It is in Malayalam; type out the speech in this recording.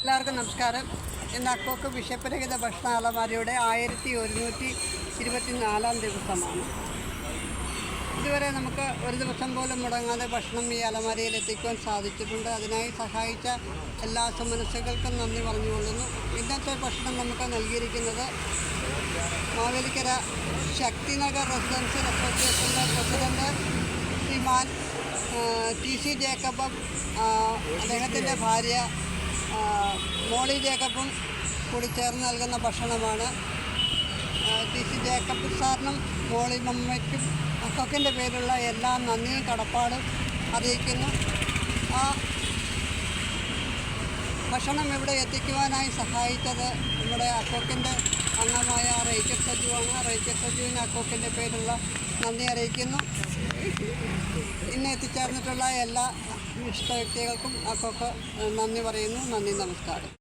എല്ലാവർക്കും നമസ്കാരം. ഇന്ന് അക്കോക്ക് വിശപ്പരഹിത ഭക്ഷണ അലമാരിയുടെ ആയിരത്തി ഒരുന്നൂറ്റി ഇരുപത്തി നാലാം ദിവസമാണ്. ഇതുവരെ നമുക്ക് ഒരു ദിവസം പോലും മുടങ്ങാതെ ഭക്ഷണം ഈ അലമാരയിൽ എത്തിക്കുവാൻ സാധിച്ചിട്ടുണ്ട്. അതിനായി സഹായിച്ച എല്ലാ സുമനസ്സുകൾക്കും നന്ദി പറഞ്ഞുകൊള്ളുന്നു. ഇന്നത്തെ ഭക്ഷണം നമുക്ക് നൽകിയിരിക്കുന്നത് മാവേലിക്കര ശക്തിനഗർ റെസിഡൻഷ്യൽ അസോസിയേഷന്റെ president Shriman T C Jacob അദ്ദേഹത്തിന്റെ ഭാര്യ മോളി ജേക്കബും കൂടി ചേർന്ന് നൽകുന്ന ഭക്ഷണമാണ്. ടി സി ജേക്കബ് സാറിനും മോളി മമ്മയ്ക്കും അക്കൊക്കിന്റെ പേരുള്ള എല്ലാ നന്ദിയും കടപ്പാടും അറിയിക്കുന്നു. ആ ഭക്ഷണം ഇവിടെ എത്തിക്കുവാനായി സഹായിച്ചത് നമ്മുടെ അക്കോക്കിന്റെ അംഗമായ റേച്ചൽ സജുവാണ്. റേച്ചൽ സജുവിന് അക്കോക്കിന്റെ പേരുള്ള നന്ദി അറിയിക്കുന്നു. എത്തിച്ചേർന്നിട്ടുള്ള എല്ലാ ഇഷ്ട വ്യക്തികൾക്കും അക്കോക്ക് നന്ദി പറയുന്നു. നന്ദി നമസ്കാരം.